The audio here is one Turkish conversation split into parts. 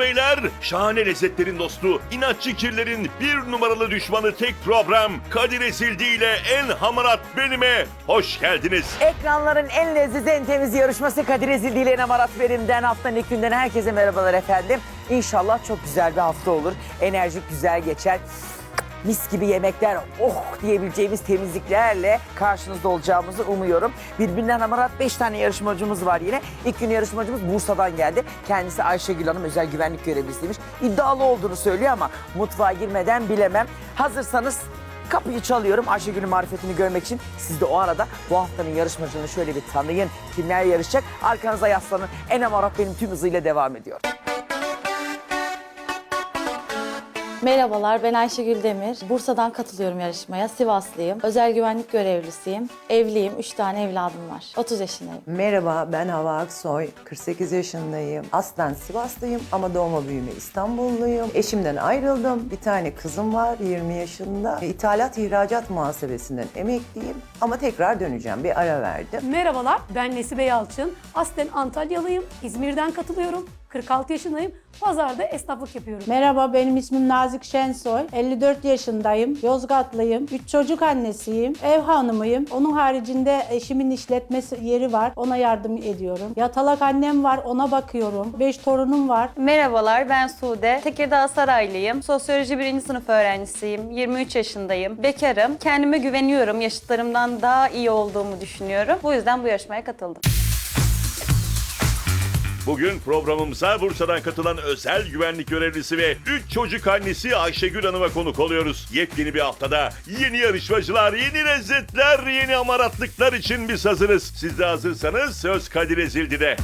beyler, şahane lezzetlerin dostu, inatçı kirlerin bir numaralı düşmanı tek program Kadir Ezildi ile en hamarat benime hoş geldiniz. Ekranların en leziz, en temiz yarışması Kadir Ezildi ile Namarat Verim'den haftanın ilk günden herkese merhabalar efendim. İnşallah çok güzel bir hafta olur. Enerjik güzel geçer. Mis gibi yemekler, oh diyebileceğimiz temizliklerle karşınızda olacağımızı umuyorum. Birbirinden hamarat 5 tane yarışmacımız var yine. İlk gün yarışmacımız Bursa'dan geldi. Kendisi Ayşegül Hanım özel güvenlik görevlisiymiş. İddialı olduğunu söylüyor ama mutfağa girmeden bilemem. Hazırsanız Kapıyı çalıyorum Ayşegül'ün marifetini görmek için. Siz de o arada bu haftanın yarışmacılarını şöyle bir tanıyın. Kimler yarışacak? Arkanıza yaslanın. Enem Arap benim tüm hızıyla devam ediyor. Merhabalar ben Ayşegül Demir. Bursa'dan katılıyorum yarışmaya. Sivaslıyım. Özel güvenlik görevlisiyim. Evliyim. 3 tane evladım var. 30 yaşındayım. Merhaba ben Hava Aksoy, 48 yaşındayım. Aslen Sivaslıyım ama doğma büyüme İstanbulluyum. Eşimden ayrıldım. Bir tane kızım var 20 yaşında. İthalat ihracat muhasebesinden emekliyim ama tekrar döneceğim. Bir ara verdim. Merhabalar, ben Nesibe Yalçın. Aslen Antalyalıyım, İzmir'den katılıyorum. 46 yaşındayım, pazarda esnaflık yapıyorum. Merhaba benim ismim Nazik Şensoy. 54 yaşındayım. Yozgatlıyım. 3 çocuk annesiyim. Ev hanımıyım. Onun haricinde eşimin işletmesi yeri var. Ona yardım ediyorum. Yatalak annem var. Ona bakıyorum. 5 torunum var. Merhabalar ben Sude. Tekirdağ Saraylıyım. Sosyoloji 1. sınıf öğrencisiyim. 23 yaşındayım. Bekarım. Kendime güveniyorum. Yaşıtlarımdan daha iyi olduğumu düşünüyorum. Bu yüzden bu yarışmaya katıldım. Bugün programımıza Bursa'dan katılan özel güvenlik görevlisi ve 3 çocuk annesi Ayşegül Hanım'a konuk oluyoruz. Yepyeni bir haftada yeni yarışmacılar, yeni lezzetler, yeni amaratlıklar için biz hazırız. Siz de hazırsanız söz Kadir Ezildi'de.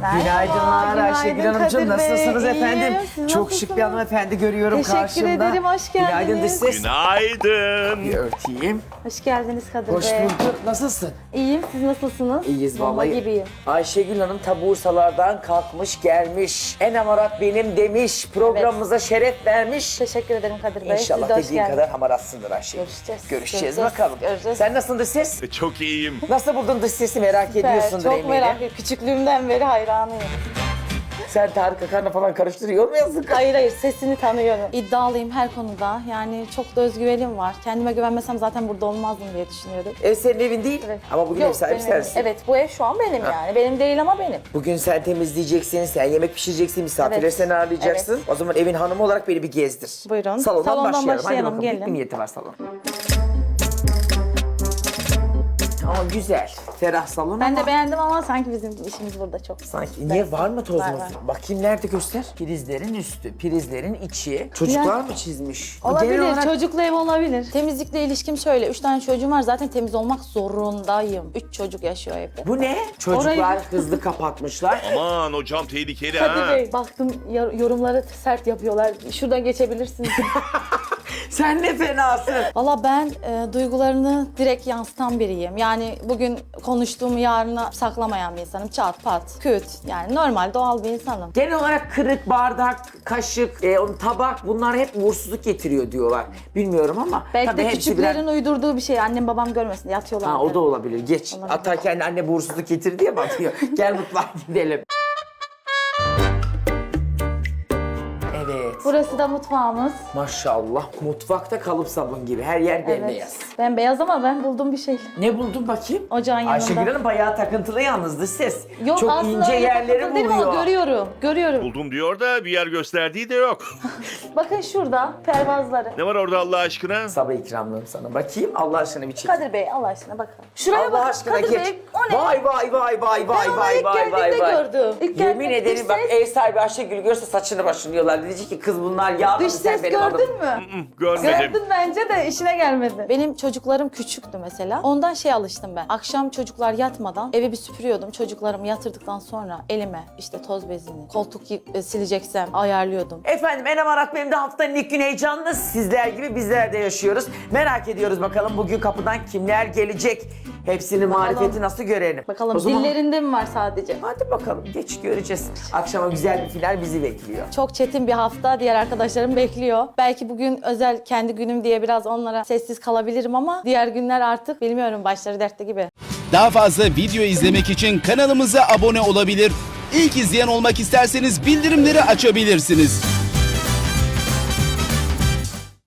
Günaydınlar Ayşegül Hanımcığım. Kadir Bey. Nasılsınız İyiyim, efendim? siz Çok şık bir nasılsınız? hanımefendi görüyorum Teşekkür karşımda. ederim, hoş Günaydın dış geldiniz. ses. Günaydın. Bir örteyim. Hoş geldiniz Kadir Hoş Bey. bulduk. Nasılsın? İyiyim. Siz nasılsınız? İyiyiz Bomba vallahi. gibiyim. Ayşegül Hanım ta Bursalardan kalkmış gelmiş. En amarat benim demiş. Programımıza şeref vermiş. Teşekkür ederim Kadir Bey. İnşallah Siz de hoş dediğin geldiniz. kadar hamaratsındır Ayşegül. Görüşeceğiz. Görüşeceğiz Göreceğiz, bakalım. göreceğiz. Sen nasılsın dış ses? E, Çok iyiyim. Nasıl buldun dış sesi merak ediyorsundur Çok eminim. merak ediyorum. Küçüklüğümden beri hayranıyım. Sen Tarık Akan'la falan karıştırıyor musun? Hayır hayır sesini tanıyorum. İddialıyım her konuda. Yani çok da özgüvenim var. Kendime güvenmesem zaten burada olmazdım diye düşünüyorum. Ev senin evin değil Evet. ama bugün ev sahibi benim- sensin. Evet bu ev şu an benim yani. Benim değil ama benim. Bugün sen temizleyeceksin, sen yemek pişireceksin, misafirler Evet. seni ağırlayacaksın. O zaman evin hanımı olarak beni bir gezdir. Buyurun. Salondan, Salondan başlayalım. başlayalım, Hadi bakalım. gelin. Bir niyeti var salon. Ama güzel. Ferah salon Ben ama de beğendim ama sanki bizim işimiz burada çok. sanki niye var mı toz Var, var. Bakayım nerede göster. Prizlerin üstü, prizlerin içi. Çocuklar Yani- mı çizmiş? Olabilir, Genel olarak- çocuklu ev olabilir. Temizlikle ilişkim şöyle, üç tane çocuğum var zaten temiz olmak zorundayım. Üç çocuk yaşıyor evde. Bu ne? Çocuklar Orayı- hızlı kapatmışlar. Aman o cam tehlikeli Kadir ha. Bey, baktım yor- yorumları sert yapıyorlar. Şuradan geçebilirsiniz. Sen ne fenasın. Valla ben e, duygularını direkt yansıtan biriyim. Yani bugün konuştuğumu yarına saklamayan bir insanım. Çat pat, küt. Yani normal, doğal bir insanım. Genel olarak kırık bardak, kaşık, e, onun tabak bunlar hep uğursuzluk getiriyor diyorlar. Bilmiyorum ama Belki tabii de hepsi küçüklerin birer- uydurduğu bir şey. Annem babam görmesin diye atıyorlar. Ha o da olabilir. Geç. Olabilir. Atarken anne bu uğursuzluk getirdi diye bakıyor. Gel mutfağa gidelim. Burası da mutfağımız. Maşallah. Mutfakta kalıp sabun gibi. Her yer bembeyaz. Ben beyaz ama ben buldum bir şey. Ne buldun bakayım? Ocağın yanında. Ayşegül Hanım bayağı takıntılı yalnızdı ses. Yok Çok aslında ince öyle yerleri ama buluyor. görüyorum. Görüyorum. Buldum diyor da bir yer gösterdiği de yok. Bakın şurada pervazları. Ne var orada Allah aşkına? Sabah ikramlığım sana. Bakayım Allah aşkına bir çek. Kadir Bey Allah aşkına bakın. Şuraya Allah bakın aşkına Kadir geç. Bey. O ne? Vay vay vay vay vay onu vay ilk vay vay geldiğimde vay. gördüm. İlk Yemin geldiğimde- ederim dış bak ses- ev sahibi Ayşegül görse saçını başını yolar. Diyecek ki kız bunlar yağdı Dış ses gördün mü? Hı, Görmedim. Gördün bence de işine gelmedi. Benim çocuklarım küçüktü mesela. Ondan şey alıştım ben. Akşam çocuklar yatmadan evi bir süpürüyordum. Çocuklarımı yatırdıktan sonra elime işte toz bezini, koltuk y- e, sileceksem ayarlıyordum. Efendim Enem Arat benim de haftanın ilk günü heyecanlı. Sizler gibi bizler de yaşıyoruz. Merak ediyoruz bakalım bugün kapıdan kimler gelecek? Hepsinin marifeti nasıl görelim. Bakalım O zaman- dillerinde mi var sadece? Hadi bakalım geç göreceğiz. Akşama güzel bir final bizi bekliyor. Çok çetin bir hafta diğer arkadaşlarım bekliyor. Belki bugün özel kendi günüm diye biraz onlara sessiz kalabilirim ama diğer günler artık bilmiyorum başları dertte gibi. Daha fazla video izlemek için kanalımıza abone olabilir. İlk izleyen olmak isterseniz bildirimleri açabilirsiniz.